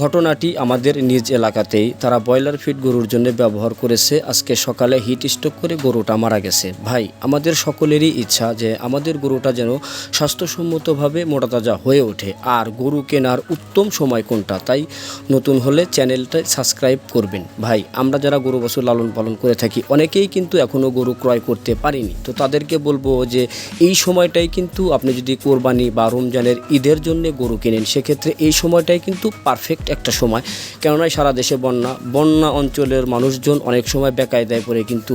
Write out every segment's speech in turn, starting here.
ঘটনাটি আমাদের নিজ এলাকাতেই। তারা ব্রয়লার ফিড গরুর জন্য ব্যবহার করেছে। আজকে সকালে হিট স্ট্রোক করে গরুটা মারা গেছে। ভাই, আমাদের সকলেরই ইচ্ছা যে আমাদের গরুটা যেন স্বাস্থ্যসম্মতভাবে মোটাতাজা হয়ে ওঠে। আর গরু কেনার উত্তম সময় কোনটা, তাই নতুন হলে চ্যানেলটা সাবস্ক্রাইব করবেন। ভাই, আমরা যারা গরু বছর লালন পালন করে থাকি, অনেকেই কিন্তু এখনও গরু ক্রয় করতে পারিনি। তো তাদেরকে বলব যে এই সময়টাই কিন্তু আপনি যদি কোরবানি বা রমজানের ঈদের জন্য গরু কেনেন, সেক্ষেত্রে এই সময়টাই কিন্তু পারফেক্ট একটা সময়। কেননা সারা দেশে বন্যা বন্যা অঞ্চলের মানুষজন অনেক সময় বেকায়দায় পড়ে কিন্তু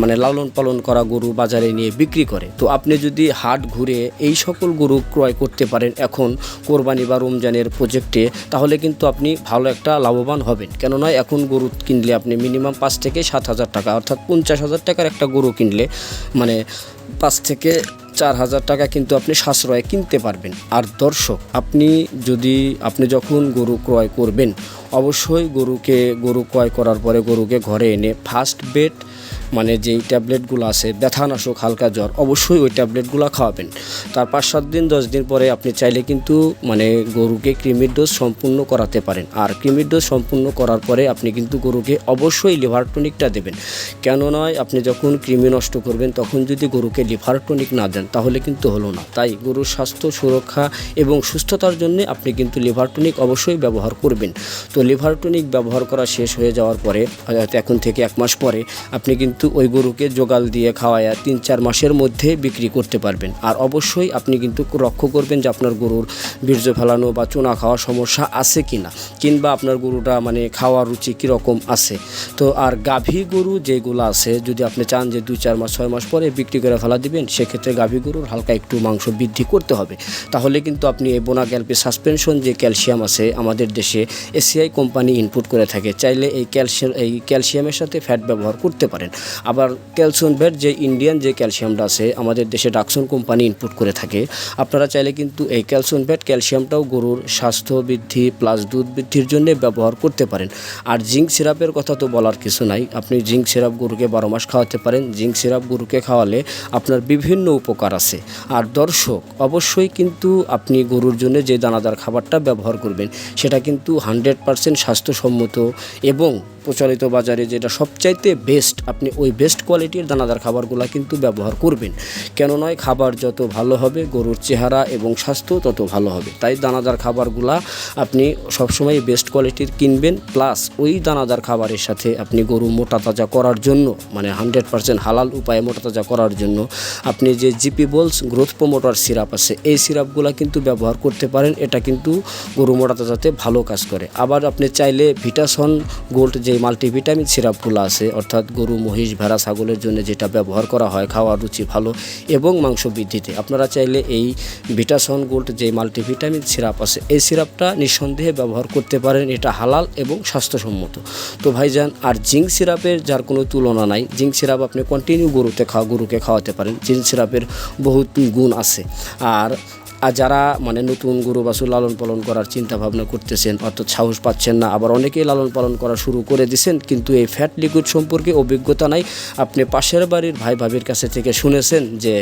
মানে লালন পালন করা গরু বাজারে নিয়ে বিক্রি করে। তো আপনি যদি হাট ঘুরে এই সকল গরু ক্রয় করতে পারেন এখন কোরবানি বা রমজানের প্রজেক্টে তাহলে কিন্তু আপনি ভালো একটা লাভবান হবেন। কেননা এখন গরু কিনলে আপনি মিনিমাম পাঁচ থেকে সাত হাজার টাকা, অর্থাৎ পঞ্চাশ হাজার টাকার একটা গরু কিনলে মানে পাঁচ থেকে চার হাজার টাকা কিন্তু আপনি সাশ্রয়ে কিনতে পারবেন। আর দর্শক, আপনি যদি, আপনি যখন গরু ক্রয় করবেন, অবশ্যই গরুকে, গরু ক্রয় করার পরে গরুকে ঘরে এনে ফার্স্ট বেড মানে যেই ট্যাবলেটগুলো আছে, ব্যথানাশক, হালকা জ্বর, অবশ্যই ওই ট্যাবলেটগুলো খাওয়াবেন। তার পাঁচ, সাত দিন, দশ দিন পরে আপনি চাইলে কিন্তু মানে গরুকে কৃমির ডোজ সম্পূর্ণ করাতে পারেন। আর কৃমির ডোজ সম্পূর্ণ করার পরে আপনি কিন্তু গরুকে অবশ্যই লিভার টনিকটা দেবেন। কেন নয়, আপনি যখন কৃমি নষ্ট করবেন, তখন যদি গরুকে লিভার টনিক না দেন, তাহলে কিন্তু হলো না। তাই গরুর স্বাস্থ্য, সুরক্ষা এবং সুস্থতার জন্য আপনি কিন্তু লিভার টনিক অবশ্যই ব্যবহার করবেন। তো লিভার টনিক ব্যবহার করা শেষ হয়ে যাওয়ার পরে এখন থেকে এক মাস পরে, আপনি কিন্তু ওই গরুকে জোগাল দিয়ে খাওয়ায়া তিন চার মাসের মধ্যে বিক্রি করতে পারবেন। আর অবশ্যই আপনি কিন্তু লক্ষ্য করবেন যে আপনার গরুর বীর্য ফেলানো বা চুনা খাওয়ার সমস্যা আছে কি না কিংবা আপনার গরুটা মানে খাওয়ার রুচি কীরকম আছে। তো আর গাভী গরু যেগুলো আছে, যদি আপনি চান যে দুই চার মাস, ছয় মাস পরে বিক্রি করে ফেলা দিবেন, সেক্ষেত্রে গাভী গরুর হালকা একটু মাংস বৃদ্ধি করতে হবে। তাহলে কিন্তু আপনি এই বোনা ক্যালপি সাসপেনশন যে ক্যালসিয়াম আছে আমাদের দেশে এসিআই কোম্পানি ইনপুট করে থাকে, চাইলে এই ক্যালসিয়াম, এই ক্যালসিয়ামের সাথে ফ্যাট ব্যবহার করতে পারেন। আবার ক্যালসিয়াম ভ্যাট যে ইন্ডিয়ান যে ক্যালসিয়ামটা আছে, আমাদের দেশে ডাকসন কোম্পানি ইনপুট করে থাকে। আপনারা চাইলে কিন্তু এই ক্যালসিয়াম ভ্যাট ক্যালসিয়ামটাও গরুর স্বাস্থ্য বৃদ্ধি প্লাস দুধ বৃদ্ধির জন্য ব্যবহার করতে পারেন। আর জিঙ্ক সিরাপের কথা তো বলার কিছু নাই। আপনি জিঙ্ক সিরাপ গরুকে বারো মাস খাওয়াতে পারেন। জিঙ্ক সিরাপ গরুকে খাওয়ালে আপনার বিভিন্ন উপকার আছে। আর দর্শক, অবশ্যই কিন্তু আপনি গরুর জন্য যে দানাদার খাবারটা ব্যবহার করবেন, সেটা কিন্তু হান্ড্রেড পারসেন্ট স্বাস্থ্যসম্মত এবং প্রচলিত বাজারে যেটা সবচাইতে বেস্ট আপনি ওই বেস্ট কোয়ালিটির দানাদার খাবারগুলো কিন্তু ব্যবহার করবেন। কেন নয়, খাবার যত ভালো হবে, গরুর চেহারা এবং স্বাস্থ্য তত ভালো হবে। তাই দানাদার খাবারগুলা আপনি সবসময় বেস্ট কোয়ালিটির কিনবেন প্লাস ওই দানাদার খাবারের সাথে আপনি গরু মোটা তাজা করার জন্য মানে হান্ড্রেড পারসেন্ট হালাল উপায়ে মোটা তাজা করার জন্য আপনি যে GP bolus growth promoter syrup আছে, এই সিরাপগুলো কিন্তু ব্যবহার করতে পারেন। এটা কিন্তু গরু মোটা তাজাতে ভালো কাজ করে। আবার আপনি চাইলে ভিটাসন গোল্ড যে মাল্টিভিটামিন সিরাপগুলো আছে, অর্থাৎ গরু, মহিষ, ভেড়া, ছাগলের জন্য যেটা ব্যবহার করা হয়, খাওয়ার রুচি ভালো এবং মাংস বৃদ্ধিতে। আপনারা চাইলে এই ভিটাসন গোল্ড যে মাল্টিভিটামিন সিরাপ আছে, এই সিরাপটা নিঃসন্দেহে ব্যবহার করতে পারেন। এটা হালাল এবং স্বাস্থ্যসম্মত। তো ভাইজান, আর জিঙ্ক সিরাপের যার কোনো তুলনা নাই। জিঙ্ক সিরাপ আপনি কন্টিনিউ গরুতে খাওয়া, গরুকে খাওয়াতে পারেন। জিঙ্ক সিরাপের বহুত গুণ আছে। আর আর যারা মানে নতুন গরু বাছুর লালন পালন করার চিন্তা ভাবনা করতেছেন, অর্থাৎ সাহস পাচ্ছেন না, আবার অনেকেই লালন পালন করা শুরু করে দিয়েছেন কিন্তু এই ফ্যাট লিকুইড সম্পর্কে অভিজ্ঞতা নাই। আপনি পাশের বাড়ির ভাই ভাবির কাছে থেকে শুনেছেন যে,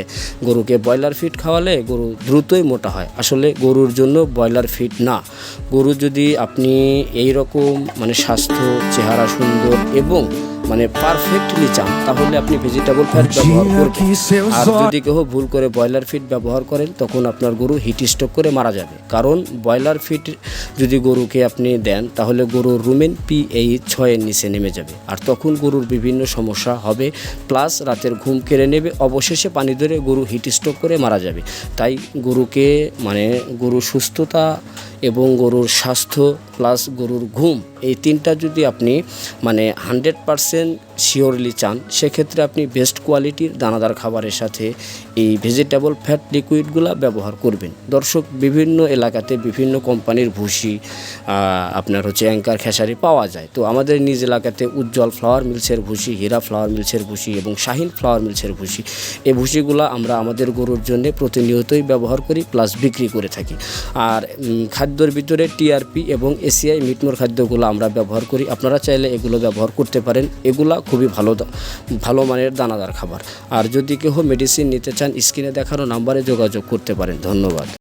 গরুকে ব্রয়লার ফিড খাওয়ালে গরু দ্রুতই মোটা হয়। আসলে গরুর জন্য ব্রয়লার ফিড না। গরু যদি আপনি এই রকম মানে স্বাস্থ্য, চেহারা সুন্দর এবং মানে পারফেক্টলি চান তাহলে আপনি ভেজিটেবল ফ্যাট ব্যবহার করবেন। আর যদি কেউ ভুল করে ব্রয়লার ফিড ব্যবহার করেন তখন আপনার গরু হিট স্ট্রোক করে মারা যাবে। কারণ ব্রয়লার ফিড যদি গরুকে আপনি দেন তাহলে গরুর রুমেন পিএইচ ছয়ের নিচে নেমে যাবে। আর তখন গরুর বিভিন্ন সমস্যা হবে প্লাস রাতের ঘুম কেড়ে নেবে অবশেষে পানি ধরে গরু হিট স্ট্রোক করে মারা যাবে। তাই গরুকে মানে গরু সুস্থতা এবং গরুর স্বাস্থ্য প্লাস গরুর ঘুম এই তিনটা যদি আপনি মানে হান্ড্রেড পারসেন্ট শিওরলি চান, সেক্ষেত্রে আপনি বেস্ট কোয়ালিটির দানাদার খাবারের সাথে এই ভেজিটেবল ফ্যাট লিকুইডগুলো ব্যবহার করবেন। দর্শক, বিভিন্ন এলাকাতে বিভিন্ন কোম্পানির ভুসি আপনার হচ্ছে অ্যাঙ্কার খেসারি পাওয়া যায়। তো আমাদের নিজ এলাকাতে উজ্জ্বল ফ্লাওয়ার মিলসের ভুসি, হীরা ফ্লাওয়ার মিলসের ভুসি এবং শাহিন ফ্লাওয়ার মিলসের ভুসি, এই ভুসিগুলো আমরা আমাদের গরুর জন্য প্রতিনিয়তই ব্যবহার করি, প্লাস বিক্রি করে থাকি। আর খাদ্যর ভিতরে টিআরপি এবং এসিআই মিটমোর খাদ্যগুলো আমরা ব্যবহার করি। আপনারা চাইলে এগুলো ব্যবহার করতে পারেন। এগুলা খুবই ভালো ভালো মানের দানাদার খাবার। আর যদি কেউ মেডিসিন নিতে চান, স্ক্রিনে দেখানো নাম্বারে যোগাযোগ করতে পারেন। ধন্যবাদ।